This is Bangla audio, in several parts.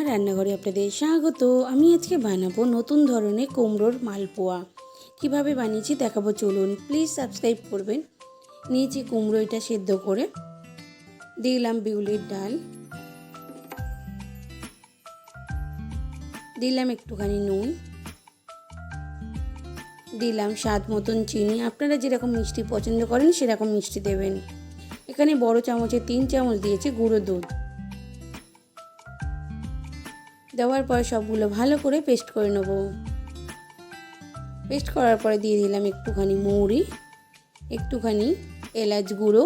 আমার রান্নাঘরে আপনাদের স্বাগত। আমি আজকে বানাবো নতুন ধরনের কুমড়োর মালপোয়া। কীভাবে বানিয়েছি দেখাবো, চলুন প্লিজ সাবস্ক্রাইব করবেন। নিয়েছি কুমড়ো এটা সেদ্ধ করে। দিলাম বিউলির ডাল। দিলাম একটুখানি নুন। দিলাম স্বাদ মতন চিনি। আপনারা যেরকম মিষ্টি পছন্দ করেন, সেরকম মিষ্টি দেবেন। এখানে বড় চামচে তিন চামচ দিয়েছি গুঁড়ো দুধ। দেওয়ার পর সবগুলো ভালো করে পেস্ট করে নেব। পেস্ট করার পরে দিয়ে দিলাম একটুখানি মৌরি, একটুখানি এলাচ গুঁড়ো,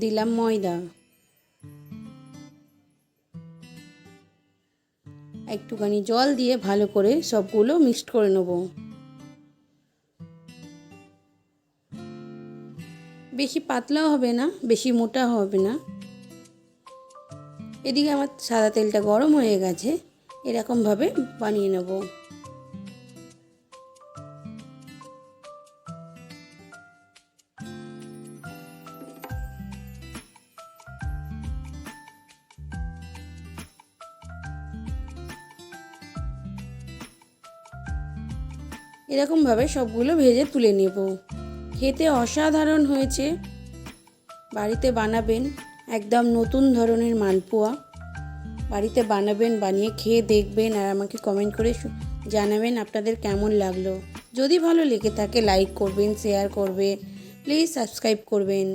দিলাম ময়দা। একটুখানি জল দিয়ে ভালো করে সবগুলো মিক্সড করে নেব। বেশি পাতলাও হবে না, বেশি মোটা হবে না। এদিকে আমার সাদা তেলটা গরম হয়ে গেছে, এরকমভাবে বানিয়ে নেব। এরকমভাবে সবগুলো ভেজে তুলে নেব। খেতে অসাধারণ হয়েছে। বাড়িতে বানাবেন। একদম নতুন ধরনের মালপোয়া বাড়িতে বানাবেন, বানিয়ে খেয়ে দেখবেন আর আমাকে কমেন্ট করে জানাবেন আপনাদের কেমন লাগল। যদি ভালো লেগে থাকে লাইক করবেন শেয়ার করবে প্লিজ সাবস্ক্রাইব করবেন।